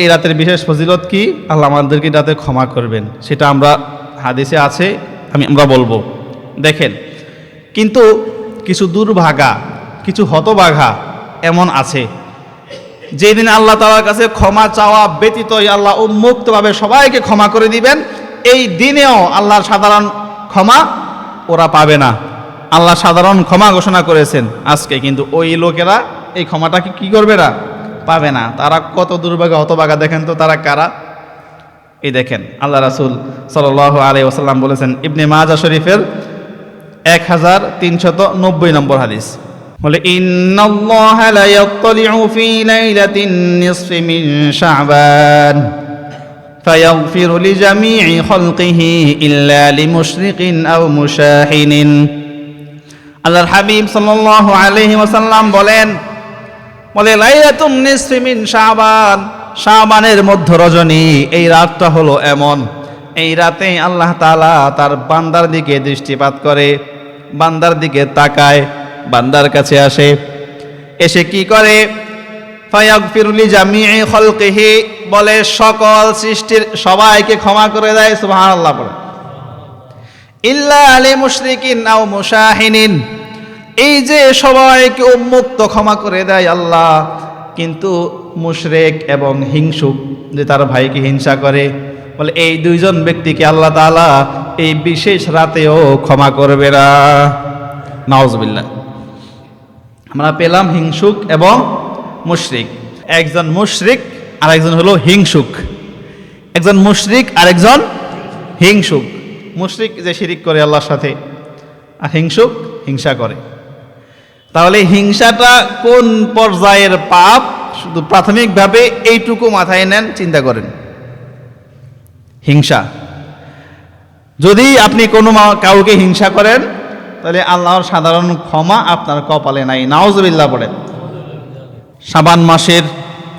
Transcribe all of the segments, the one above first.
এই রাতের বিশেষ ফজিলত কি? আল্লাহ আমাদেরকে রাতে ক্ষমা করবেন। সেটা আমরা হাদিসে আছে, আমি আমরা বলব। দেখেন, কিন্তু কিছু দুর্ভাগা, কিছু হতবাঘা এমন আছে, যেদিন আল্লাহ তালার কাছে ক্ষমা চাওয়া ব্যতীত আল্লাহ উন্মুক্তভাবে সবাইকে ক্ষমা করে দিবেন, এই দিনেও আল্লাহর সাধারণ ক্ষমা ওরা পাবে না। আল্লাহ সাধারণ ক্ষমা ঘোষণা করেছেন আজকে, কিন্তু ওই লোকেরা এই ক্ষমাটাকে কি করবে না? পাবে না তারা কত দুর্ভাগা হতভাগা দেখেন তো তারা কারা এই দেখেন আল্লাহ রাসুল সাল আলাই ওসাল্লাম বলেছেন ইবনে মাজা শরীফের এক হাজার তিনশত নব্বই নম্বর হাদিস বলে ইন্নাল্লাহ লা ইয়াত্তালিউ ফি লাইলাতিন নিসফি মিন শাবান فيغفر لجميع خلقه إلا لمشرق أو مشاحن আল্লাহর হাবিব সাল্লাল্লাহু আলাইহি ওয়াসাল্লাম বলেন বলে, লাইলাতুন নিসফি শাবান। শাবানের মধ্য রজনী, এই রাতটা হলো এমন। এই রাতে আল্লাহ তাআলা তার বান্দার দিকে দৃষ্টিপাত করে, বান্দার দিকে তাকায়, বান্দার কাছে আসে। এসে কি করে? বলে, সকল সৃষ্টির সবাইকে ক্ষমা করে দেয়, সুবহানাল্লাহ ইল্লা আলী মুশরিকিন আও মুশাহিনিন। এই যে সবাইকে উন্মুক্ত ক্ষমা করে দেয় আল্লাহ, কিন্তু মুশরেক এবং হিংসুক যে তার ভাইকে হিংসা করে, বলে এই দুইজন ব্যক্তিকে আল্লাহ তাআলা এই বিশেষ রাতেও ক্ষমা করবে না। নাউজবিল্লাহ। আমরা পেলাম হিংসুক এবং মুশরিক। একজন মুশরিক আর একজন হলো হিংসুক। একজন মুশরিক আর একজন হিংসুক। মুশরিক যে শিরিক করে আল্লাহর সাথে, আর হিংসুক হিংসা করে। তাহলে হিংসাটা কোন পর্যায়ের পাপ? শুধু প্রাথমিকভাবে এইটুকু মাথায় নেন, চিন্তা করেন। হিংসা। যদি আপনি কোনো কাউকে হিংসা করেন, তাহলে আল্লাহর সাধারণ ক্ষমা আপনার কপালে নাই। নাওজবিল্লাহ পড়েন। সাবান মাসের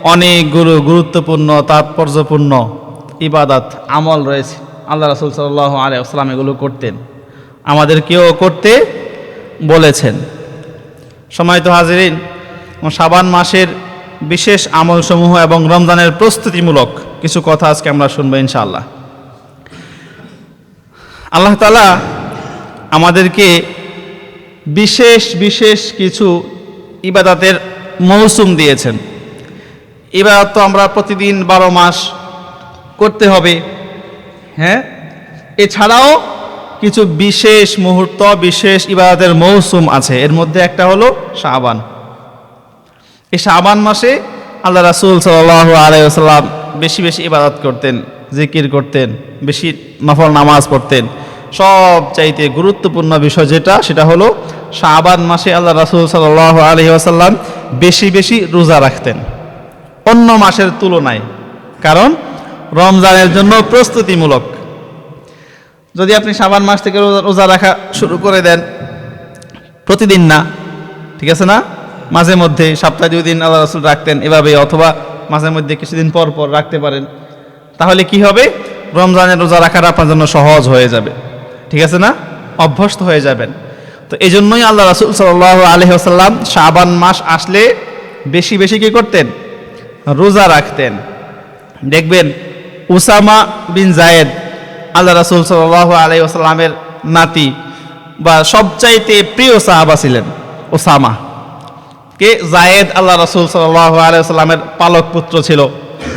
অনেকগুলো গুরুত্বপূর্ণ, তাৎপর্যপূর্ণ ইবাদত, আমল রয়েছে। আল্লাহ রাসুল সাল্লাহ আলিয়াস্লাম এগুলো করতেন। আমাদেরকেও করতে বলেছেন। সময় তো হাজিরিন সাবান মাসের বিশেষ আমলসমূহ এবং রমজানের প্রস্তুতিমূলক কিছু কথা আজকে আমরা শুনব ইনশাআল্লাহ। আল্লাহ তালা আমাদেরকে বিশেষ বিশেষ কিছু ইবাদতের মৌসুম দিয়েছেন। ইবাদত তো আমরা প্রতিদিন বারো মাস করতে হবে হ্যাঁ? এছাড়াও কিছু বিশেষ মুহূর্ত, বিশেষ ইবাদতের মৌসুম আছে। এর মধ্যে একটা হলো শাবান। এই শাবান মাসে আল্লাহ রাসুল সাল্লাহ আলাইসাল্লাম বেশি বেশি ইবাদত করতেন, জিকির করতেন, বেশি নফল নামাজ পড়তেন। সব চাইতে গুরুত্বপূর্ণ বিষয় যেটা, সেটা হলো শাবান মাসে আল্লাহ রাসুল সাল্লাহ আলহি আসাল্লাম বেশি বেশি রোজা রাখতেন। অন্য মাসের তুলনায়। কারণ রমজানের জন্য প্রস্তুতিমূলক। যদি আপনি সাবান মাস থেকে রোজা- রাখা শুরু করে দেন, প্রতিদিন না, ঠিক আছে না? মাঝে মধ্যে সপ্তাহে দুই দিন আল্লাহ রসুল রাখতেন এভাবে, অথবা মাঝে মধ্যে কিছুদিন পর পর রাখতে পারেন। তাহলে কি হবে? রমজানের রোজা রাখাটা আপনার জন্য সহজ হয়ে যাবে, ঠিক আছে না? অভ্যস্ত হয়ে যাবেন। তো এই জন্যই আল্লাহ রসুল সাল্লাহ আলহিহাসাল্লাম শাবান মাস আসলে বেশি বেশি কি করতেন? রোজা রাখতেন। দেখবেন উসামা বিন জায়েদ আল্লাহ রাসুল সাল্লাহ আলাই আসাল্লামের নাতি বা সবচাইতে প্রিয় সাহাবা ছিলেন ওসামা। কে? জায়েদ আল্লাহ রাসুল সাল্লাহ আলাইসাল্লামের পালক পুত্র ছিল।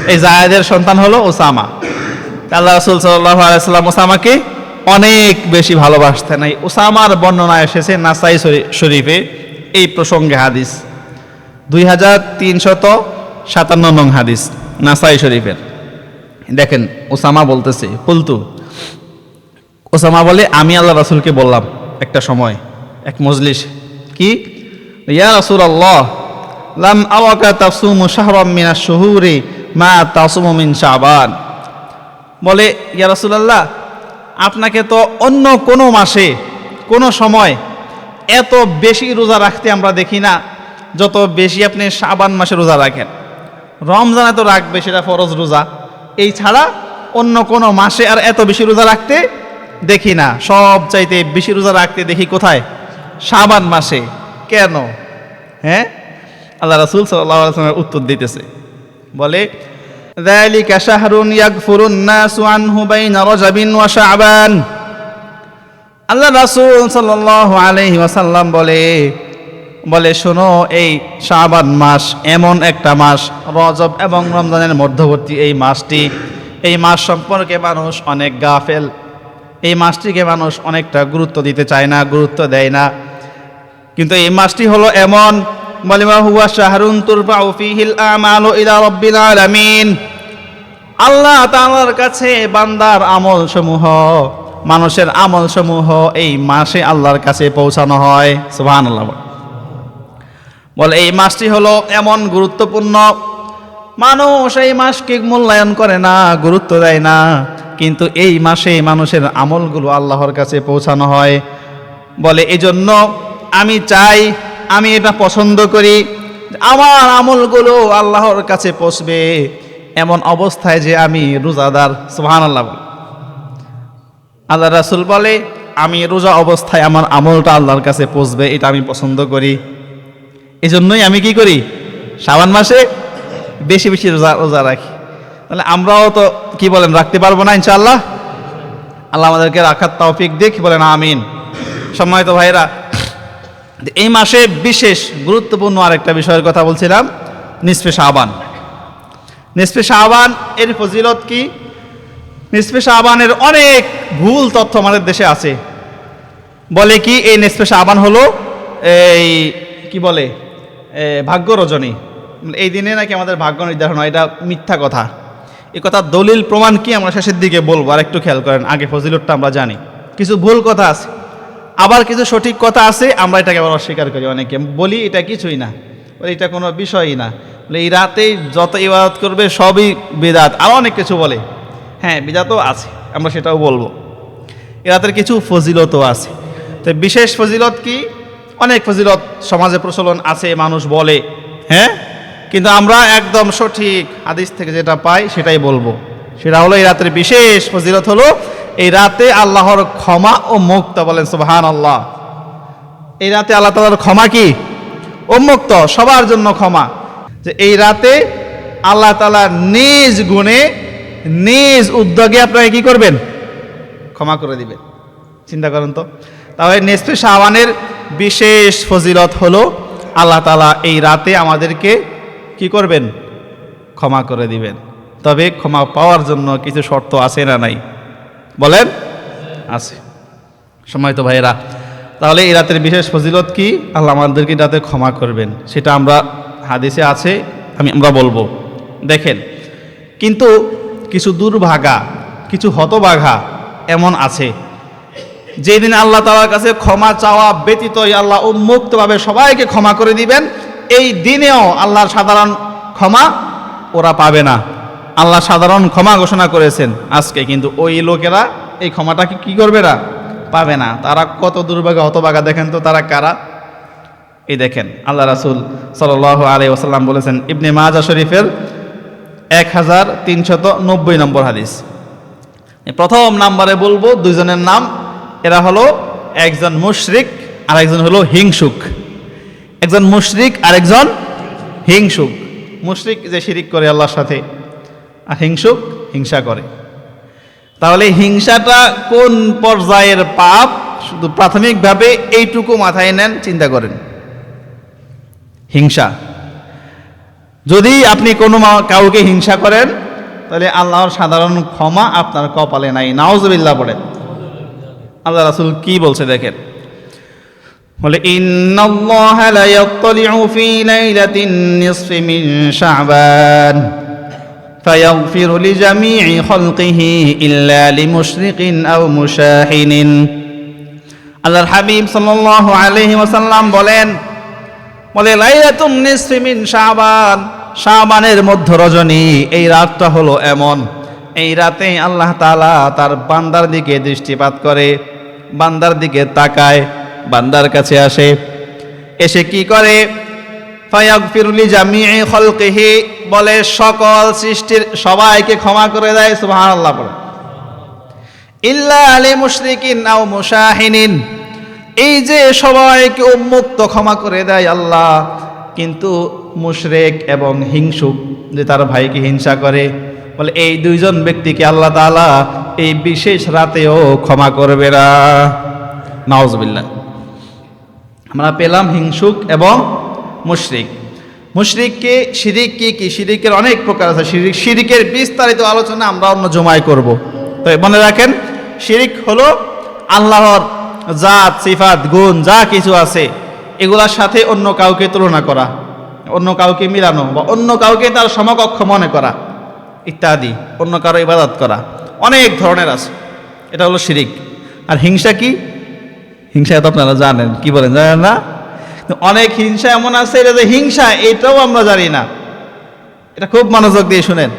এই জায়েদের সন্তান হলো ওসামা। আল্লাহ রাসুল সাল্লাহ আলাইসাল্লাম ওসামাকে অনেক বেশি ভালোবাসতেন। এই ওসামার বর্ণনা এসেছে নাসাই শরী- শরীফে এই প্রসঙ্গে হাদিস। দুই হাজার তিনশত সাতান্ন নং হাদিস, নাসাই শরীফের। দেখেন, ওসামা বলতেছে পুলতু ওসামা বলে, আমি আল্লাহ রাসুলকে বললাম একটা সময়, এক মজলিস। কি? ইয়া রাসুল আল্লাহ লাম আওয়াকা তাসুমু শাহরাম মিনা শুহুরি মা তাসুমু মিন শাবান। বলে, ইয়া রাসূলুল্লাহ, আপনাকে তো অন্য কোনো মাসে, কোনো সময় এত বেশি রোজা রাখতে আমরা দেখি না, যত বেশি আপনি শাবান মাসে রোজা রাখেন। রমজানে তো রাখবে, সেটা ফরজ রোজা। এই ছাড়া অন্য কোনো মাসে আর এত বেশি রোজা রাখতে দেখি না সব চাইতে বেশি রোজা রাখতে দেখি কোথায় শাবান মাসে কেন হ্যাঁ আল্লাহ রাসুল সাল্লাহ উত্তর দিতেছে বলে ذلك شهر يغفر الناس عنه بين رجب وشعبان আল্লাহ রাসূল সাল্লাল্লাহু আলাইহি ওয়াসাল্লাম বলে বলে শোনো এই শাবান মাস এমন একটা মাস রজব এবং রমজানের মধ্যবর্তী এই মাসটি এই মাস সম্পর্কে মানুষ অনেক গাফেল এই মাসটিকে মানুষ অনেকটা গুরুত্ব দিতে চায় না, গুরুত্ব দেয় না। কিন্তু এই মাসটি হলো এমন আল্লাহ তাআলার কাছে বান্দার আমল সমূহ মানুষের আমল সমূহ এই মাসে আল্লাহর কাছে পৌঁছানো হয়। সুবহানাল্লাহ। বলে, এই মাসটি হলো এমন গুরুত্বপূর্ণ। মানুষ এই মাসকে মূল্যায়ন করে না, গুরুত্ব দেয় না। কিন্তু এই মাসে মানুষের আমলগুলো আল্লাহর কাছে পৌঁছানো হয়। বলে, এজন্য আমি চাই, আমি এটা পছন্দ করি, আমার আমলগুলো আল্লাহর কাছে পৌঁছবে। এমন অবস্থায় যে আমি রোজাদার সুহান আল্লাহ আল্লাহ রাসুল বলে, আমি রোজা অবস্থায় আমার আমলটা আল্লাহর কাছে পৌঁছবে, এটা আমি পছন্দ করি। এই জন্যই আমি কি করি? শ্রাবণ মাসে বেশি বেশি রোজা রোজা রাখি। তাহলে আমরাও তো কি বলেন, রাখতে পারব না ইনশাআল্লাহ? আল্লাহ আমাদেরকে রাখার তৌফিক দিক, বলেন আমিন। সম্মানিত ভাইরা এই মাসে বিশেষ গুরুত্বপূর্ণ আরেকটা বিষয়ের কথা বলছিলাম, নিসফে শাহবান নিসফে শাহবান এর ফজিলত কি? নিসফে শাহবানের অনেক ভুল তথ্য আমাদের দেশে আছে। বলে কি, এই নিসফে শাহবান হলো এই, কি বলে ভাগ্য রজনী এই দিনে নাকি আমাদের ভাগ্য নির্ধারণ হয়, এটা মিথ্যা কথা। এই কথা দলিল প্রমাণ কি আমরা শেষের দিকে বলব? আর একটু খেয়াল করেন, আগে ফজিলতটা আমরা জানি। কিছু ভুল কথা আছে। আবার কিছু সঠিক কথা আছে, আমরা এটাকে আবার অস্বীকার করি অনেকে। বলি, এটা কিছুই না। বলি, এটা কোনো বিষয়ই না। বলে, এই রাতেই যত ইবাদত করবে, সবই বেদাত। আর অনেক কিছু বলে। হ্যাঁ বিদাতও আছে, আমরা সেটাও বলব। এ রাতের কিছু ফজিলতও আছে। তো বিশেষ ফজিলত কি? অনেক ফজিলত সমাজে প্রচলন আছে, মানুষ বলে। হ্যাঁ? কিন্তু আমরা একদম সঠিক হাদিস থেকে যেটা পাই, সেটাই বলব। সেটা হলো, এই রাতের বিশেষ ফজিলত হলো, এই রাতে আল্লাহর ক্ষমা ও মুক্ত বলেন সুবহান আল্লাহ এই রাতে আল্লাহ তালার ক্ষমা কি? উন্মুক্ত, সবার জন্য ক্ষমা। যে এই রাতে আল্লাহ তালা নিজ গুণে, নিজ উদ্যোগে আপনারা কি করবেন? ক্ষমা করে দিবেন। চিন্তা করেন তো। তাহলে নেসফে শাওয়ানের বিশেষ ফজিলত হলো, আল্লাহ তালা এই রাতে আমাদেরকে কি করবেন? ক্ষমা করে দিবেন। তবে ক্ষমা পাওয়ার জন্য কিছু শর্ত আছে না নাই? বলেন? আছে। সময় তো ভাইয়েরা, তাহলে এই রাতের বিশেষ ফজিলত কি? আল্লাহ আমাদেরকে রাতে ক্ষমা করবেন, সেটা আমরা হাদিসে আছে, আমি, আমরা বলব। দেখেন, কিন্তু কিছু দুর্ভাগা, কিছু হতবাঘা এমন আছে, যেদিন আল্লাহ তালার কাছে ক্ষমা চাওয়া ব্যতীতই আল্লাহ উন্মুক্তভাবে সবাইকে ক্ষমা করে দিবেন এই দিনেও আল্লাহর সাধারণ ক্ষমা ওরা পাবে না। আল্লাহ সাধারণ ক্ষমা ঘোষণা করেছেন আজকে, কিন্তু ওই লোকেরা এই ক্ষমাটাকে কি করবে না? পাবে না। তারা কত দুর্ভাগা, হতভাগা দেখেন তো তারা কারা? এই দেখেন, আল্লাহ রাসুল সাল আলাই ওসাল্লাম বলেছেন, ইবনে মাজা শরীফের এক হাজার তিনশত নব্বই নম্বর হাদিস। প্রথম নাম্বারে বলব দুজনের নাম, এরা হলো একজন মুশরিক আর একজন হলো হিংসুক। একজন মুশরিক আর একজন হিংসুক। মুশরিক যে শিরিক করে আল্লাহর সাথে, আর হিংসুক হিংসা করে। তাহলে হিংসাটা কোন পর্যায়ের পাপ? শুধু প্রাথমিকভাবে এইটুকু মাথায় নেন, চিন্তা করেন। হিংসা। যদি আপনি কোনো কাউকে হিংসা করেন, তাহলে আল্লাহর সাধারণ ক্ষমা আপনার কপালে নাই। নাওজবিল্লা পড়ে আল্লাহ রাসুল কি বলছে দেখেন। বলে ইন্নাল্লাহ লা ইয়াত্তালিউ ফি লাইলাতিন নিসফি মিন শাবান فيغفر لجميع خلقه إلا لمشرق أو مشاحن আল্লাহর হাবিব সাল্লাল্লাহু আলাইহি ওয়াসাল্লাম বলেন বলে লাইলাতুন নিসফি মিন শাবান শাবানের মধ্য রজনী এই রাতটা হলো এমন এই রাতে আল্লাহ তাআলা তার বান্দার দিকে দৃষ্টিপাত করে বান্দার দিকে তাকায় বান্দার কাছে আসে, এসে কি করে? খলকিহি, বলে, সকল সৃষ্টির সবাইকে ক্ষমা করে দেয়। সুবহানাল্লাহ বলে। ইল্লা আলী মুশরিকিন এই যে সবাইকে উন্মুক্ত ক্ষমা করে দেয় আল্লাহ, কিন্তু মুশরেক এবং হিংসুক যে তার ভাইকে হিংসা করে, বলে, এই দুইজন ব্যক্তিকে আল্লাহ তাআলা এই বিশেষ রাতেও ক্ষমা করবে না। নওয়াজবিল্লা আমরা পেলাম হিংসুক এবং মুশরিক। মুশরিককে শিরিক কি কি? শিরিকের অনেক প্রকার আছে। শিরিক শিরিকের বিস্তারিত আলোচনা আমরা অন্য জমায় করব। তো মনে রাখেন, শিরিক হলো আল্লাহর জাত, সিফাত, গুণ, যা কিছু আছে, এগুলার সাথে অন্য কাউকে তুলনা করা, অন্য কাউকে মিলানো বা অন্য কাউকে তার সমকক্ষ মনে করা ইত্যাদি, অন্য কারও ইবাদত করা। অনেক ধরনের আছে। এটা হলো শিরিক। আর হিংসা কি? হিংসা তো আপনারা জানেন, কি বলেন জানেন না? অনেক হিংসা এমন আছে, এটা যে হিংসা, এটাও আমরা জানি না। এটা খুব মনোযোগ দিয়ে শুনেন।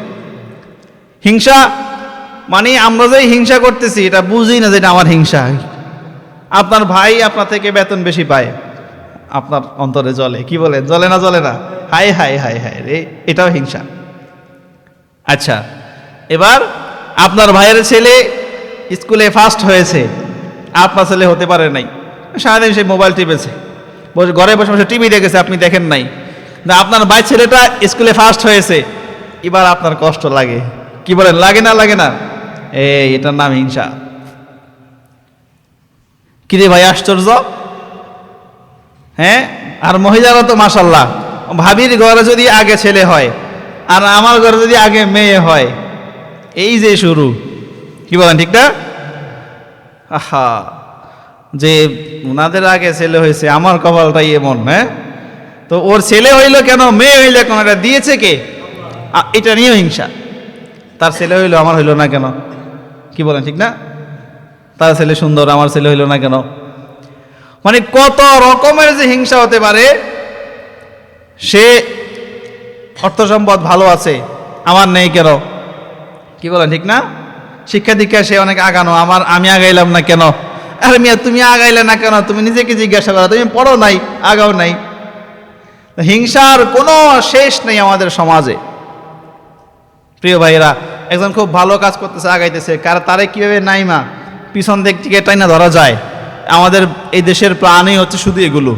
হিংসা মানে আমরা যে হিংসা করতেছি, এটা বুঝি না যে এটা আমার হিংসা। আপনার ভাই আপনার থেকে বেতন বেশি পায়। আপনার অন্তরে জ্বলে। কি বলেন? জলে না জলে না? হাই হাই হাই হাই রে, এটাও হিংসা। আচ্ছা এবার আপনার ভাইয়ের ছেলে স্কুলে ফার্স্ট হয়েছে। আপনার ছেলে হতে পারে নাই। সারাদিন সে মোবাইল টিপেছে। বসে, ঘরে বসে বসে টিভি দেখেছে, আপনি দেখেন নাই। না, আপনার ভাই ছেলেটা স্কুলে ফার্স্ট হয়েছে। এবার আপনার কষ্ট লাগে। কি বলেন, লাগে না লাগে না? এ এটার নাম হিংসা। কিরে ভাই, আশ্চর্য? হ্যাঁ? আর মহিলারা তো মাসাল্লাহ ভাবির ঘরে যদি আগে ছেলে হয়, আর আমার ঘরে যদি আগে মেয়ে হয়, এই যে শুরু। কি বলেন, ঠিক না? আহা, যে ওনাদের আগে ছেলে হয়েছে, আমার কপালটাই এমন হ্যাঁ? তো ওর ছেলে হইল কেন, মেয়ে হইল কেন, এটা দিয়েছে কে? এটা নিয়েও হিংসা। তার ছেলে হইল, আমার হইল না কেন? কি বলেন, ঠিক না? তার ছেলে সুন্দর, আমার ছেলে হইল না কেন? মানে কত রকমের যে হিংসা হতে পারে, সে অর্থ সম্পদ ভালো আছে, আমার নেই কেন? কি বলেন, ঠিক না? শিক্ষা দীক্ষা সে অনেক আগানো, আমার আমি আগাইলাম না কেন? আরে মিয়া, তুমি আগাইলে না কেন? তুমি নিজেকে জিজ্ঞাসা করো, তুমি পড়ো নাই, আগাও নাই। হিংসার কোনো শেষ নেই আমাদের সমাজে। প্রিয় ভাইয়েরা, একজন খুব ভালো কাজ করতেছে, আগাইতেছে। কার তারে কীভাবে নাইমা পিছন দিক থেকে টাইনা ধরা যায়। আমাদের এই দেশের প্রাণই হচ্ছে শুধু এগুলো।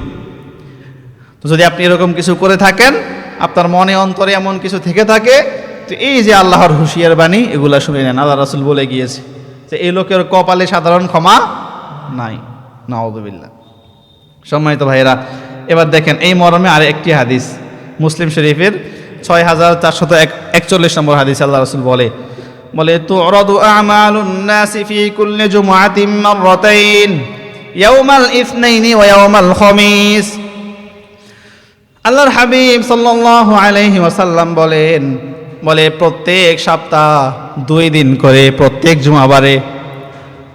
তো যদি আপনি এরকম কিছু করে থাকেন, আপনার মনে অন্তরে এমন কিছু থেকে থাকে তো এই যে আল্লাহর হুঁশিয়ার বাণী, এগুলা শুনে নেন। আল্লাহ রাসুল বলে গিয়েছে যে এই লোকের কপালে সাধারণ ক্ষমা নাই। নাওদুবিল্লা সম্মানিত ভাইয়েরা, এবার দেখেন, এই মরমে আর একটি হাদিস। মুসলিম শরীফের ছয় হাজার চারশত একচল্লিশ নম্বর হাদিস আল্লাহ রসুল বলে বলে তো অরদু আমালুন্নাসি ফি কুল্লি জুমআতিন মাররাতাইন, ইয়াউমাল ইসনাইনি ওয়া ইয়াউমাল খামিস। আল্লাহর হাবিব সাল্লাল্লাহু আলাইহি ওয়াসাল্লাম বলেন বলে, প্রত্যেক সপ্তাহ দুই দিন করে প্রত্যেক জুমাবারে,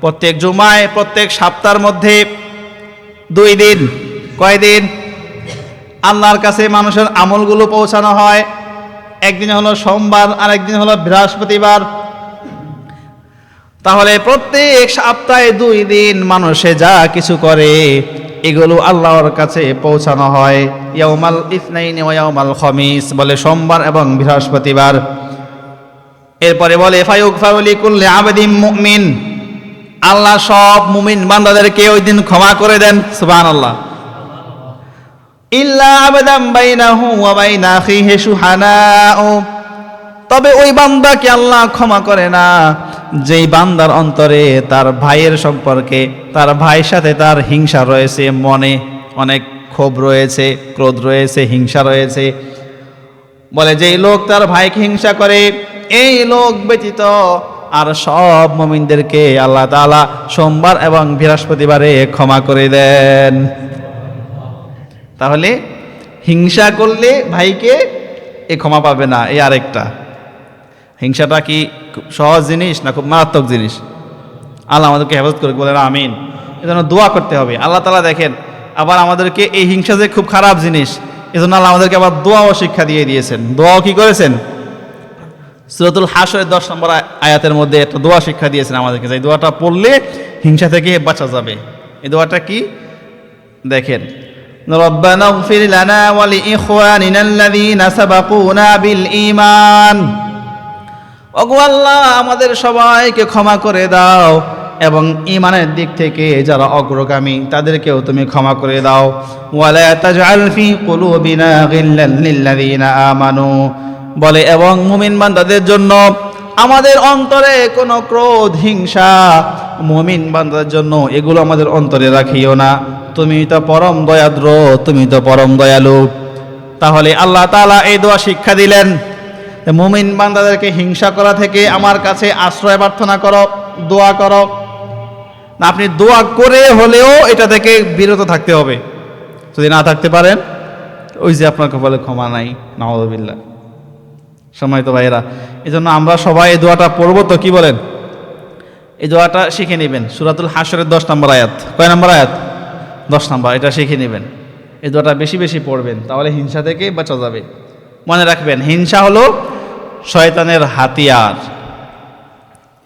প্রত্যেক জুমায়, প্রত্যেক সপ্তাহের মধ্যে দুই দিন। কয়দিন আল্লাহর কাছে মানুষের আমলগুলো পৌঁছানো হয়। একদিন হলো সোমবার আর একদিন হলো বৃহস্পতিবার। তাহলে প্রত্যেক সপ্তাহে দুই দিন মানুষে যা কিছু করে, এগুলো আল্লাহর কাছে পৌঁছানো হয়। ইয়াউমাল ইসনাইন ইয়াউমাল খমিস বলে সোমবার এবং বৃহস্পতিবার। এরপরে বলে ফায়ুক ফাউলি কুল্লি আবেদিম মুমিন। আল্লাহ সব মুমিন বান্দাদেরকে ওই দিন ক্ষমা করে দেন সুবান আল্লাহ ইল্লা আবেদাম বাইনাহু ওয়া বাইনা আখিহি সুহানাউ। তবে ওই বান্দাকে আল্লাহ ক্ষমা করে না। যেই বান্দার অন্তরে তার ভাইয়ের সম্পর্কে, তার ভাইয়ের সাথে তার হিংসা রয়েছে, মনে অনেক ক্ষোভ রয়েছে, ক্রোধ রয়েছে, হিংসা রয়েছে। বলে, যেই লোক তার ভাইকে হিংসা করে, এই লোক ব্যতীত আর সব মমিনদেরকে আল্লাহ তাআলা সোমবার এবং বৃহস্পতিবারে ক্ষমা করে দেন। তাহলে হিংসা করলে ভাইকে এ ক্ষমা পাবে না এই আরেকটা। হিংসাটা কি খুব সহজ জিনিস না খুব মারাত্মক জিনিস আল্লাহ আমাদেরকে হেফাজত করে বলেন আমিন এজন্য দোয়া করতে হবে আল্লাহ তালা দেখেন আবার আমাদেরকে এই হিংসা যে খুব খারাপ জিনিস এজন্য আল্লাহ আমাদেরকে আবার দোয়াও শিক্ষা দিয়ে দিয়েছেন দোয়াও কি করেছেন সুরতুল হাসরের দশ নম্বর আয়- আয়াতের মধ্যে একটা দোয়া শিক্ষা দিয়েছেন আমাদেরকে যে দোয়াটা পড়লে হিংসা থেকে বাঁচা যাবে এই দোয়াটা কি দেখেন ربنا اغفر لنا ولإخواننا الذين سبقونا بالإيمان ওগো আল্লাহ, আমাদের সবাইকে ক্ষমা করে দাও এবং ইমানের দিক থেকে যারা অগ্রগামী, তাদেরকেও তুমি ক্ষমা করে দাও। আমানু। বলে, এবং মুমিন বান্দাদের জন্য আমাদের অন্তরে কোনো ক্রোধ, হিংসা, মুমিন বান্দাদের জন্য এগুলো আমাদের অন্তরে রাখিও না। তুমি তো পরম দয়াদ্র, তুমি তো পরম দয়ালু। তাহলে আল্লাহ তাআলা এই দোয়া শিক্ষা দিলেন। মুমিন বান্দাদেরকে হিংসা করা থেকে আমার কাছে আশ্রয় প্রার্থনা করো, দোয়া করো। না, আপনি দোয়া করে হলেও এটা থেকে বিরত থাকতে হবে। যদি না থাকতে পারেন, ওই যে আপনার কপালে ক্ষমা নাই নাওয়াবিল্লা সময় তো ভাইয়েরা এই জন্য আমরা সবাই এই দোয়াটা পড়ব তো কি বলেন? এই দোয়াটা শিখে নেবেন। সুরাতুল হাসরের দশ নম্বর আয়াত। কয় নম্বর আয়াত? দশ নম্বর, এটা শিখে নেবেন। এই দোয়াটা বেশি বেশি পড়বেন, তাহলে হিংসা থেকে বাঁচা যাবে। মনে রাখবেন, হিংসা হলো শয়তানের হাতিয়ার।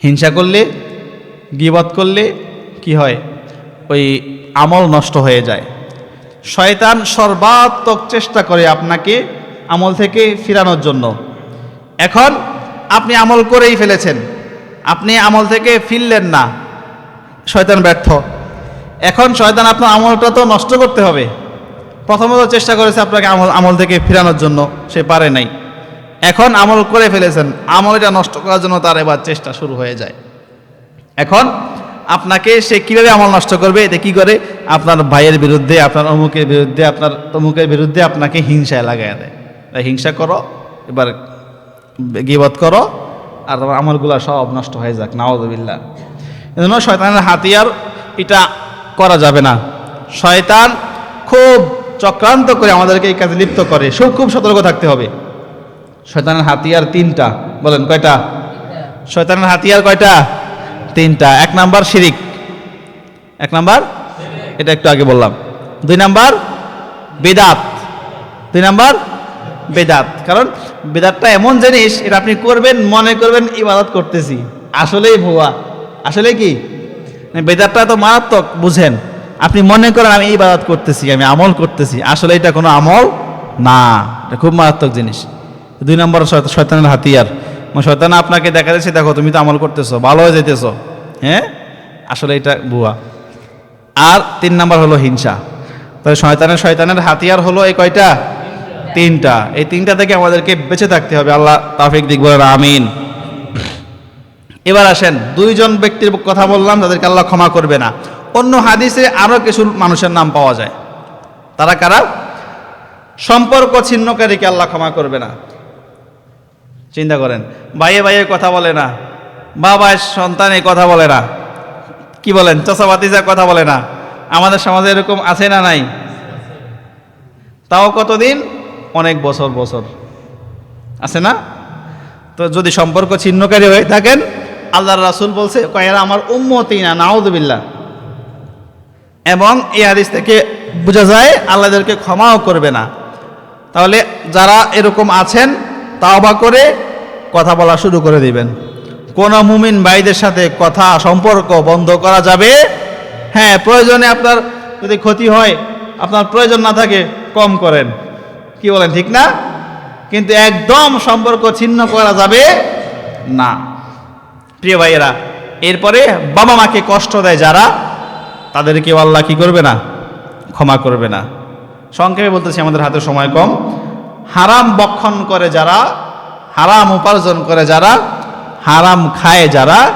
হিংসা করলে, গিবত করলে কি হয়? ওই আমল নষ্ট হয়ে যায়। শয়তান সর্বাত্মক চেষ্টা করে আপনাকে আমল থেকে ফিরানোর জন্য। এখন আপনি আমল করেই ফেলেছেন। আপনি আমল থেকে ফিরলেন না। শয়তান ব্যর্থ। এখন শয়তান আপনার আমলটা তো নষ্ট করতে হবে। প্রথমত চেষ্টা করেছে আপনাকে আমল আমল থেকে ফিরানোর জন্য। সে পারে নাই। এখন আমল করে ফেলেছেন, আমল এটা নষ্ট করার জন্য তার এবার চেষ্টা শুরু হয়ে যায়। এখন আপনাকে সে কীভাবে আমল নষ্ট করবে এতে কি করে? আপনার ভাইয়ের বিরুদ্ধে, আপনার অমুকের বিরুদ্ধে, আপনার তমুকের বিরুদ্ধে আপনাকে হিংসায় লাগাই দেয়। হিংসা করো, এবার গিবত করো, আর তোমার আমলগুলো সব নষ্ট হয়ে যাক নাওয়াজবিল্লা এজন্য শয়তানের হাতিয়ার এটা করা যাবে না। শয়তান খুব চক্রান্ত করে আমাদেরকে এই কাজে লিপ্ত করে সব খুব সতর্ক থাকতে হবে। শয়তানের হাতিয়ার তিনটা। বলেন কয়টা? শয়তানের হাতিয়ার কয়টা? তিনটা। এক নাম্বার শিরিক। এক নাম্বার? এটা একটু আগে বললাম। দুই নাম্বার? বেদাত। দুই নাম্বার? বেদাত। কারণ বেদাতটা এমন জিনিস এটা আপনি করবেন মনে করবেন ইবাদত করতেছি। আসলেই ভুয়া। আসলে কি? বেদাতটা তো মারাত্মক বুঝেন। আপনি মনে করেন আমি ইবাদত করতেছি আমি আমল করতেছি। আসলে এটা কোনো আমল না। এটা খুব মারাত্মক জিনিস। দুই নম্বর শয়ত- শয়তানের হাতিয়ার। শয়তান আপনাকে দেখা যাচ্ছে দেখো তুমি তো আমল করতেছো, ভালো হয়ে যেতেছো হ্যাঁ? আসলে এটা বুয়া আর তিন নম্বর হলো হিংসা। তাহলে শয়তানের শয়তানের হাতিয়ার হলো এই কয়টা? তিনটা। এই তিনটা থেকে আমাদেরকে বেঁচে থাকতে হবে। আল্লাহ তাফিক দিক আমিন। এবার আসেন, দুইজন ব্যক্তির কথা বললাম, তাদেরকে আল্লাহ ক্ষমা করবে না। অন্য হাদিসে আরও কিছু মানুষের নাম পাওয়া যায়। তারা কারা? সম্পর্ক ছিন্নকারীকে আল্লাহ ক্ষমা করবে না। চিন্তা করেন। ভাইয়ে ভাইয়ে কথা বলে না। বাবার সন্তানে কথা বলে না। কি বলেন? চাচা বাতিজা কথা বলে না। আমাদের সমাজে এরকম আছে না নাই? তাও কতদিন? অনেক বছর বছর। আছে না? তো যদি সম্পর্ক ছিন্নকারী হয়ে থাকেন আল্লাহ রাসুল বলছে কয়েরা আমার উম্মতি না নাউদুবিল্লাহ এবং এই হাদিস থেকে বোঝা যায় আল্লাহদেরকে ক্ষমাও করবে না। তাহলে যারা এরকম আছেন তাওবা করে কথা বলা শুরু করে দিবেন। কোন মুমিন ভাইদের সাথে কথা, সম্পর্ক বন্ধ করা যাবে? হ্যাঁ প্রয়োজনে আপনার যদি ক্ষতি হয়, আপনার প্রয়োজন না থাকে, কম করেন। কি বলেন, ঠিক না? কিন্তু একদম সম্পর্ক ছিন্ন করা যাবে না। প্রিয় ভাইয়েরা, এরপরে বাবা মাকে কষ্ট দেয় যারা তাদেরকেও আল্লাহ কি করবে না? ক্ষমা করবে না। সংক্ষেপে বলতেছি, আমাদের হাতে সময় কম। হারাম বক্ষণ করে যারা, হারাম উপার্জন করে যারা, হারাম খায় যারা,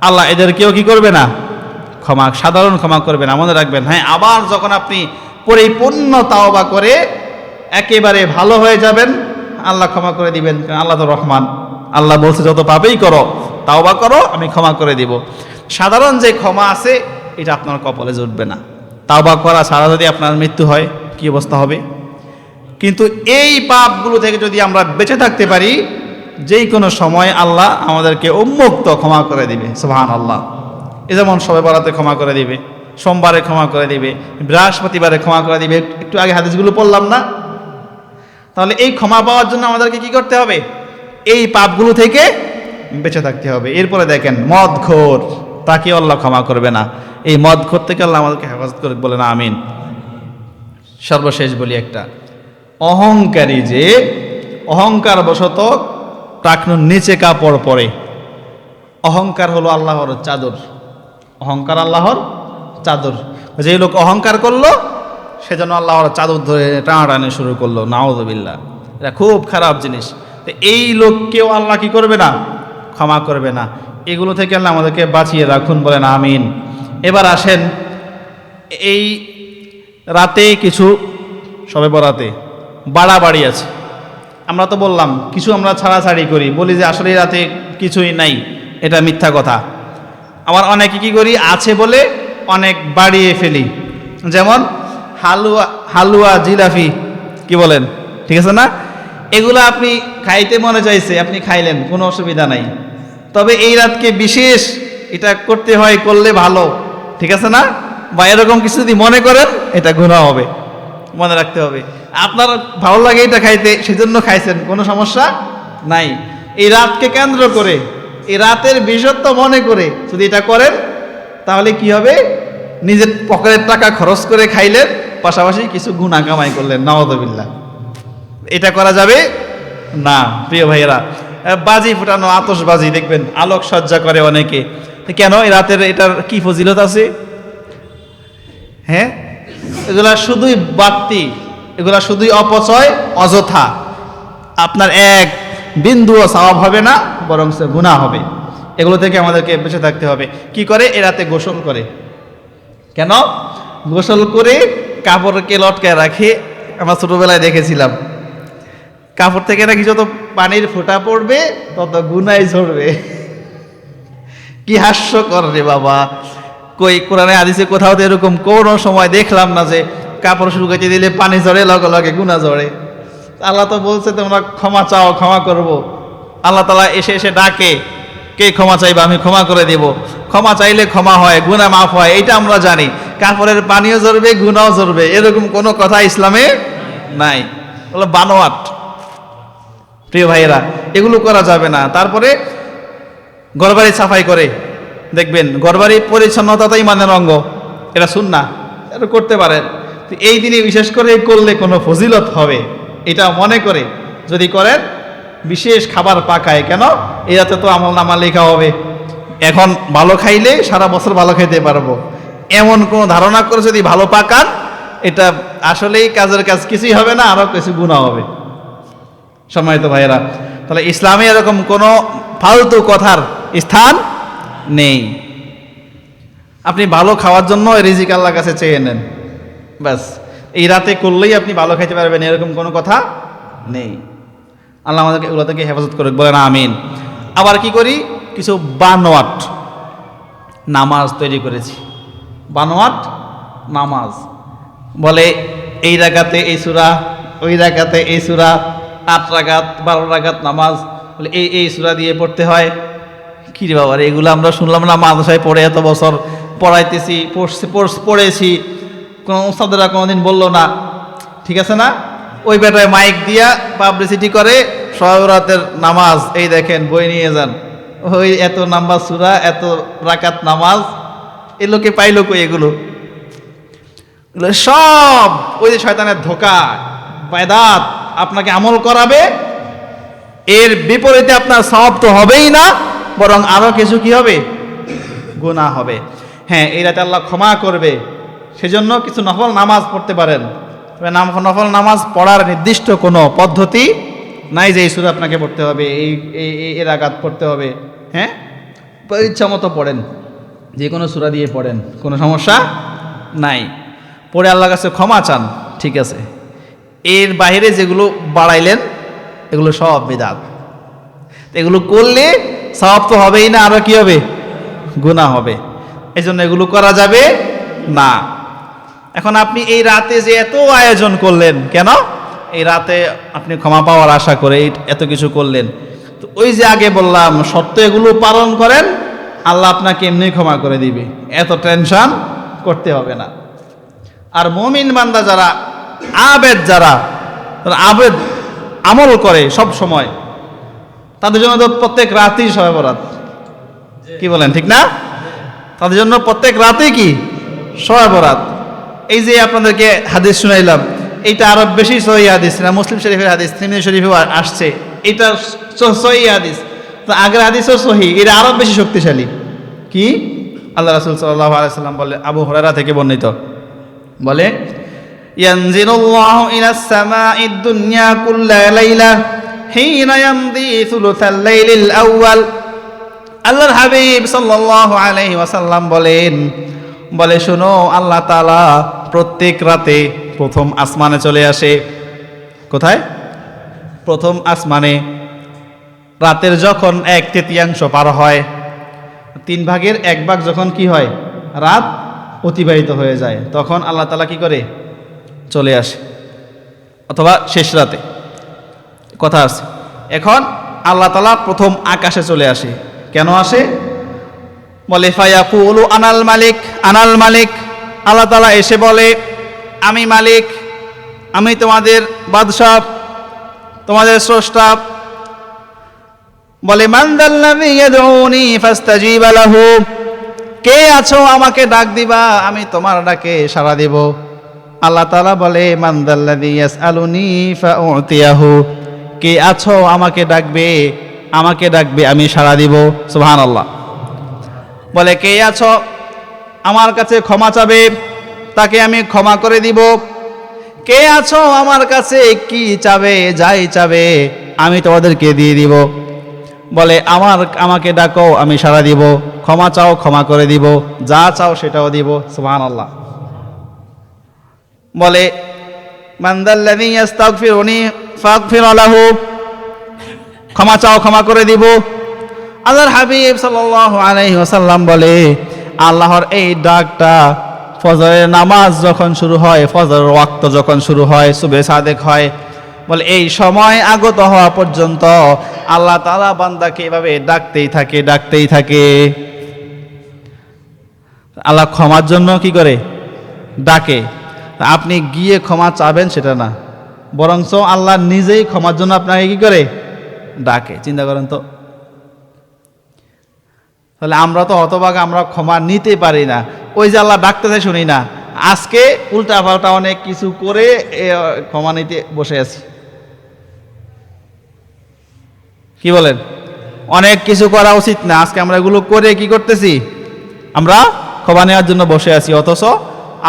আল্লাহ এদেরকেও কি করবে না? ক্ষমা, সাধারণ ক্ষমা করবে না। মনে রাখবেন হ্যাঁ আবার যখন আপনি পরিপূর্ণ তাওবা করে একেবারে ভালো হয়ে যাবেন, আল্লাহ ক্ষমা করে দিবেন। আল্লাহ তো রহমান। আল্লাহ বলছে, যত পাপেই করো, তাওবা করো, আমি ক্ষমা করে দিব। সাধারণ যে ক্ষমা আছে, এটা আপনার কপালে জুটবে না। তাওবা করা ছাড়া যদি আপনার মৃত্যু হয়, কি অবস্থা হবে? কিন্তু এই পাপগুলো থেকে যদি আমরা বেঁচে থাকতে পারি, যেই কোনো সময় আল্লাহ আমাদেরকে উন্মুক্ত ক্ষমা করে দিবে সুহান আল্লাহ এ যেমন সবে বরাতে ক্ষমা করে দিবে, সোমবারে ক্ষমা করে দিবে, বৃহস্পতিবারে ক্ষমা করে দিবে, একটু আগে হাদিসগুলো পড়লাম না? তাহলে এই ক্ষমা পাওয়ার জন্য আমাদেরকে কি করতে হবে? এই পাপগুলো থেকে বেঁচে থাকতে হবে। এরপরে দেখেন মদ খোর তাকে আল্লাহ ক্ষমা করবে না। এই মদ খোর থেকে আল্লাহ আমাদেরকে হেফাজত করে বলে না আমিন। সর্বশেষ বলি একটা। অহংকারী যে অহংকার বশত টাকনুর নিচে কাপড় পরে। অহংকার হলো আল্লাহর চাদর। অহংকার আল্লাহর চাদর। যে লোক অহংকার করল সেজন্য আল্লাহর চাদর ধরে টানাটানি শুরু করল। নাওদবিল্লা এটা খুব খারাপ জিনিস। তো এই লোককেও আল্লাহ কি করবে না? ক্ষমা করবে না। এগুলো থেকে আল্লাহ আমাদেরকে বাঁচিয়ে রাখুন বলেন, আমিন। এবার আসেন, এই রাতে কিছু, সবে বরাতে বাড়াবাড়ি আছে। আমরা তো বললাম, কিছু আমরা ছাড়াছাড়ি করি। বলি যে, আসলে রাতে কিছুই নাই। এটা মিথ্যা কথা। আবার অনেকে কি করি, আছে বলে অনেক বাড়িয়ে ফেলি। যেমন হালুয়া হালুয়া জিলাফি কি বলেন? ঠিক আছে না? এগুলো আপনি খাইতে মনে চাইছে, আপনি খাইলেন, কোনো অসুবিধা নাই। তবে এই রাতকে বিশেষ এটা করতে হয়, করলে ভালো। ঠিক আছে না? বা এরকম কিছু যদি মনে করেন, এটা গুণা হবে। মনে রাখতে হবে। আপনার ভালো লাগে এটা খাইতে, সেজন্য খাইছেন, কোনো সমস্যা নাই। এই রাতকে কেন্দ্র করে, এই রাতের বিশেষত্ব মনে করে যদি এটা করেন, তাহলে কি হবে? নিজের পকেটের টাকা খরচ করে খাইলেন, পাশাপাশি কিছু গুণা কামাই করলেন নওয়াদবিল্লা এটা করা যাবে? না, প্রিয় ভাইয়েরা বাজি ফুটানো, আতশবাজি, দেখবেন আলোক সজ্জা করে অনেকে। কেন? এই রাতের এটার কি ফজিলত আছে? হ্যাঁ? এগুলা শুধুই বাড়তি এগুলা শুধুই অপচয়, অযথা। আপনার এক বিন্দুও স্বভাব হবে না বরং সে গুণা হবে। এগুলো থেকে আমাদেরকে বেঁচে থাকতে হবে। কি করে? এরাতে গোসল করে। কেন? গোসল করে কাপড়কে লটকায় রাখে। আমরা ছোটবেলায় দেখেছিলাম। কাপড় থেকে নাকি যত পানির ফোঁটা পড়বে, তত গুনাই ঝরবে। কি হাস্যকর রে বাবা। কই, কোরআনে আদিসে কোথাও তো এরকম কোনো সময় দেখলাম না যে কাপড় শুকাইতে দিলে পানি ঝরে, লগে লগে গুণা ঝরে। আল্লাহ তো বলছে, তোমরা ক্ষমা চাও, ক্ষমা করব। আল্লাহ তালা এসে এসে ডাকে, কে ক্ষমা চাইবে? আমি ক্ষমা করে দেব। ক্ষমা চাইলে ক্ষমা হয়, গুণা মাফ হয় এটা আমরা জানি। কাপড়ের পানিও ঝরবে, গুণাও ঝরবে। এরকম কোনো কথা ইসলামে নাই। বলো, বানোয়াট। প্রিয় ভাইয়েরা, এগুলো করা যাবে না। তারপরে ঘরবাড়ি সাফাই করে। দেখবেন, ঘরবাড়ি পরিচ্ছন্নতা তো ইমানের অঙ্গ। এটা শুন না এটা করতে পারেন। এই দিনে বিশেষ করে করলে কোনো ফজিলত হবে, এটা মনে করে। যদি করেন, বিশেষ খাবার পাকায় কেন? এরাতে তো আমল নামা লেখা হবে। এখন ভালো খাইলে সারা বছর ভালো খাইতে পারব। এমন কোনো ধারণা করে যদি ভালো পাকান, এটা আসলেই কাজের কাজ কিছুই হবে না, আরও কিছু গুণা হবে। সম্মানিত ভাইয়েরা, তাহলে ইসলামে এরকম কোনো ফালতু কথার স্থান নেই। আপনি ভালো খাওয়ার জন্য রিজিক আল্লাহর কাছে চেয়ে নেন। ব্যাস, এই রাতে করলেই আপনি ভালো খাইতে পারবেন, এরকম কোনো কথা নেই। আল্লাহ আমাদেরকে এগুলো থেকে হেফাজত করে বলেন আমিন। আবার কি করি? কিছু বানোয়াট নামাজ তৈরি করেছি। বানোয়াট নামাজ। বলে, এই রাগাতে এই সুরা, ওই রাগাতে এই সুরা, আট রাগাত, বারো রাগাত নামাজ। বলে, এই এই সুরা দিয়ে পড়তে হয়। কি রে বাবা এগুলো আমরা শুনলাম না, মাদ্রাসায় পড়ে এত বছর, পড়াইতেছি, পড়ছি পড়েছি। কোনো উস্তাদেরা কোনোদিন বলল না, ঠিক আছে না? ওই বেটায় মাইক দিয়া পাবলিসিটি করে, সহরাতের নামাজ, এই দেখেন, বই নিয়ে যান। ওই এত নাম্বার সুরা, এত রাকাত নামাজ, এ লোকে পাইলো কই এগুলো? সব ওই যে শয়তানের ধোকা বেদাত আপনাকে আমল করাবে, এর বিপরীতে আপনার সব তো হবেই না, বরং আরও কিছু কি হবে? গুণা হবে। হ্যাঁ এই রাতে আল্লাহ ক্ষমা করবে। সেজন্য কিছু নফল নামাজ পড়তে পারেন। তবে নফল নামাজ পড়ার নির্দিষ্ট কোনো পদ্ধতি নাই যে এই সুরা আপনাকে পড়তে হবে, এই- এর আঘাত পড়তে হবে। হ্যাঁ? ইচ্ছা মতো পড়েন। যে কোনো সুরা দিয়ে পড়েন, কোনো সমস্যা নাই। পড়ে আল্লাহর কাছে ক্ষমা চান, ঠিক আছে। এর বাইরে যেগুলো বাড়াইলেন, এগুলো সব বেদাত। এগুলো করলে সব তো হবেই না আরও কি হবে? গুণা হবে। এই জন্য এগুলো করা যাবে না। এখন আপনি এই রাতে যে এত আয়োজন করলেন, কেন? এই রাতে আপনি ক্ষমা পাওয়ার আশা করে এত কিছু করলেন। তো ওই যে আগে বললাম সত্য এগুলো পালন করেন, আল্লাহ আপনাকে এমনি ক্ষমা করে দিবে। এত টেনশন করতে হবে না। আর মমিন বান্দা যারা, আবেদ যারা আবেদ আমল করে সব সময়, তাদের জন্য তো প্রত্যেক রাতেই সবে বরাত। কি বলেন, ঠিক না? তাদের জন্য প্রত্যেক রাতেই কি? সবে বরাত। এই যে আপনাদেরকে হাদিস শুনাইলাম এইটা আরো বেশি সহি হাদিস না মুসলিম শরীফের হাদিস তিরমিজি শরীফেও আ- আসছে এটা স- সহি হাদিস তো আগের হাদিসও সহি এটা আরো বেশি শক্তিশালী কি আল্লাহ রাসূল সাল্লাল্লাহু আলাইহি সাল্লাম বলে আবু হুরায়রা থেকে বর্ণিত বলে ينزل الله إلى السماء الدنيا كل ليلة حين يمضي ثلث الليل الأول আল্লাহর হাবিব সাল্লাল্লাহু আলাইহি ওয়াসাল্লাম বলেন বলে, শোনো, আল্লাহ তাআলা প্রত্যেক রাতে প্রথম আসমানে চলে আসে। কোথায়? প্রথম আসমানে। রাতের যখন এক তৃতীয়াংশ পার হয়, তিন ভাগের এক ভাগ যখন কি হয়? রাত অতিবাহিত হয়ে যায়। তখন আল্লাহ তালা কি করে? চলে আসে। অথবা শেষ রাতে। কথা আছে। এখন আল্লাহ তালা প্রথম আকাশে চলে আসে। কেন আসে? বলে, ফায়াকুলু আনাল মালিক আনাল মালিক। আল্লাহ তালা এসে বলে, আমি মালিক, আমি তোমাদের বাদশাহ, তোমাদের স্রষ্টা। বলে লাহু। কে আছো আমাকে ডাক দিবা, আমি তোমার ডাকে সাড়া দেব। আল্লাহ তাআলা বলে ফাউতিয়াহু। কে আছো আমাকে ডাকবে আমাকে ডাকবে, আমি সাড়া দিব। সুবহানাল্লাহ। বলে, কে আছো? আমার কাছে ক্ষমা চাবে, তাকে আমি ক্ষমা করে দিব। কে আছো? আমার কাছে কি চাবে? যাই চাবে, আমি তোমাদেরকে দিয়ে দিব। বলে, আমার, আমাকে ডাকো, আমি সাড়া দিব। ক্ষমা চাও, ক্ষমা করে দিব। যা চাও, সেটাও দিব। সুবহান আল্লাহ বলে লাহু। ক্ষমা চাও, ক্ষমা করে দিব। আল্লাহর হাবিব সাল্লাল্লাহু আলাইহি ওয়াসাল্লাম বলে, আল্লাহর এই ডাকটা ফজরের নামাজ যখন শুরু হয়, ফজরের ওয়াক্ত যখন শুরু হয় সুবে সাদেক হয়, বলে এই সময় আগত হওয়া পর্যন্ত আল্লাহ তালা বান্দাকে এভাবে ডাকতেই থাকে ডাকতেই থাকে। আল্লাহ ক্ষমার জন্য কি করে? ডাকে। আপনি গিয়ে ক্ষমা চাবেন সেটা না। বরঞ্চ আল্লাহ নিজেই ক্ষমার জন্য আপনাকে কি করে? ডাকে। চিন্তা করেন তো। তাহলে আমরা তো হতভাগ আমরা ক্ষমা নিতে পারি না। ওই যে আল্লাহ ডাকতেছে শুনি না। আজকে উল্টা পাল্টা অনেক কিছু করে ক্ষমা নিতে বসে আছি। কি বলেন? অনেক কিছু করা উচিত না। আজকে আমরা এগুলো করে কি করতেছি? আমরা ক্ষমা নেওয়ার জন্য বসে আছি। অথচ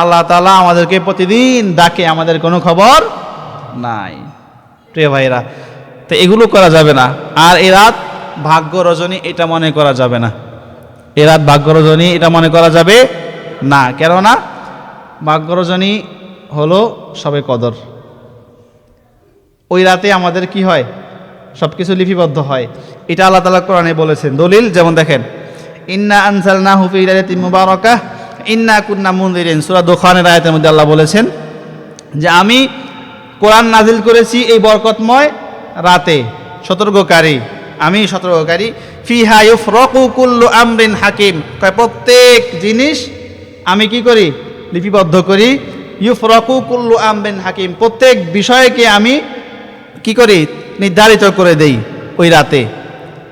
আল্লাহ তালা আমাদেরকে প্রতিদিন ডাকে, আমাদের কোনো খবর নাই। প্রিয় ভাইরা তো এগুলো করা যাবে না। আর এ রাত ভাগ্য রজনী এটা মনে করা যাবে না। এ রাত ভাগ্যরজনী, এটা মনে করা যাবে? না। কেননা ভাগ্য রজনী হলো সবে কদর। ওই রাতে আমাদের কি হয়? সব কিছু লিপিবদ্ধ হয়। এটা আল্লাহ তালা কোরআনে বলেছেন। দলিল যেমন দেখেন, ইন্না আনসাল না হুফি ইলাতি মুবারকা ইন্না কুন্না মুন্দিরিন সুরা দোকানের আয়াতের মধ্যে আল্লাহ বলেছেন যে, আমি কোরআন নাজিল করেছি এই বরকতময় রাতে, সতর্ককারী। আমি সতর্ককারী ফিহা ইউফরাকু কুল্লু আমরিন হাকিম। কয়, প্রত্যেক জিনিস আমি কি করি? লিপিবদ্ধ করি। ইউফরাকু কুল্লু আমরিন হাকিম। প্রত্যেক বিষয়কে আমি কি করি? নির্ধারিত করে দেই ওই রাতে।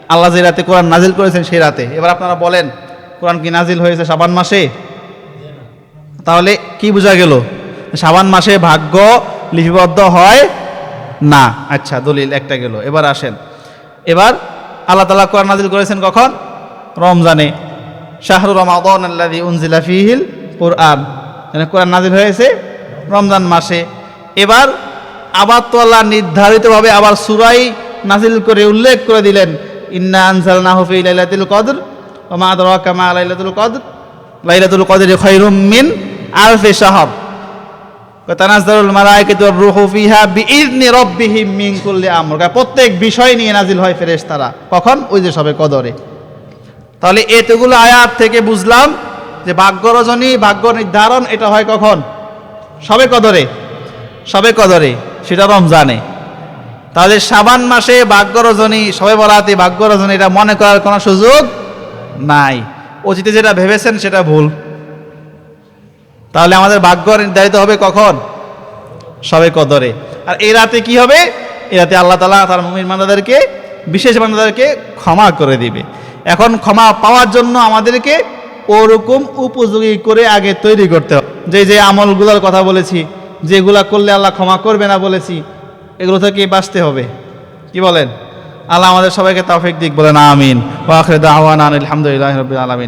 আল্লাহ যে রাতে কোরআন নাজিল করেছেন সেই রাতে। এবার আপনারা বলেন, কোরআন কি নাজিল হয়েছে সাবান মাসে? তাহলে কি বোঝা গেল? সাবান মাসে ভাগ্য লিপিবদ্ধ হয় না। আচ্ছা দলিল একটা গেল। এবার আসেন। এবার আল্লাহ তালা কোরআন নাজিল করেছেন কখন? রমজানে। শাহরু রমাদন আল্লাদি উনজিলা ফিহিল কোরআন। মানে কোরআন নাজিল হয়েছে রমজান মাসে। এবার আবার তো আল্লাহ নির্ধারিতভাবে আবার সুরাই নাজিল করে উল্লেখ করে দিলেন, ইন্না আনসাল নাহফি লাইলাতুল কদর ও মা আদরাকা মা লাইলাতুল কদর। লাইলাতুল কদর খায়রুম মিন আলফি শাহর। তানাজ্জালুল মালায়েকাতু রূহু ফিহা বিইذনি রাব্বিহিম মিন কুল্লি আমর। প্রত্যেক বিষয় নিয়ে নাজিল হয় ফেরেশতারা। কখন? ওই যে সবে কদরে। তাহলে এতগুলো আয়াত থেকে বুঝলাম যে ভাগ্য রজনী, ভাগ্য নির্ধারণ, এটা হয় কখন? সবে কদরে। সবে কদরে। সেটা রমজানে। তাহলে সাবান মাসে ভাগ্য রজনী, সবে বলাতে ভাগ্য রজনী, এটা মনে করার কোনো সুযোগ নাই। অতীতে যেটা ভেবেছেন সেটা ভুল। তাহলে আমাদের ভাগ্য নির্ধারিত হবে কখন? সবে কদরে। আর এই রাতে কি হবে? এই রাতে আল্লাহ তালা তার মুমিন বান্দাদেরকে, বিশেষ বান্দাদেরকে ক্ষমা করে দিবে। এখন ক্ষমা পাওয়ার জন্য আমাদেরকে ওরকম উপযোগী করে আগে তৈরি করতে হবে। যে যে আমলগুলোর কথা বলেছি, যেগুলা করলে আল্লাহ ক্ষমা করবে না বলেছি, এগুলো থেকে বাঁচতে হবে। কি বলেন? আল্লাহ আমাদের সবাইকে তাফিক দিক, বলেন আমিন। আলহামদুলিল্লাহ রবিল আলমিন।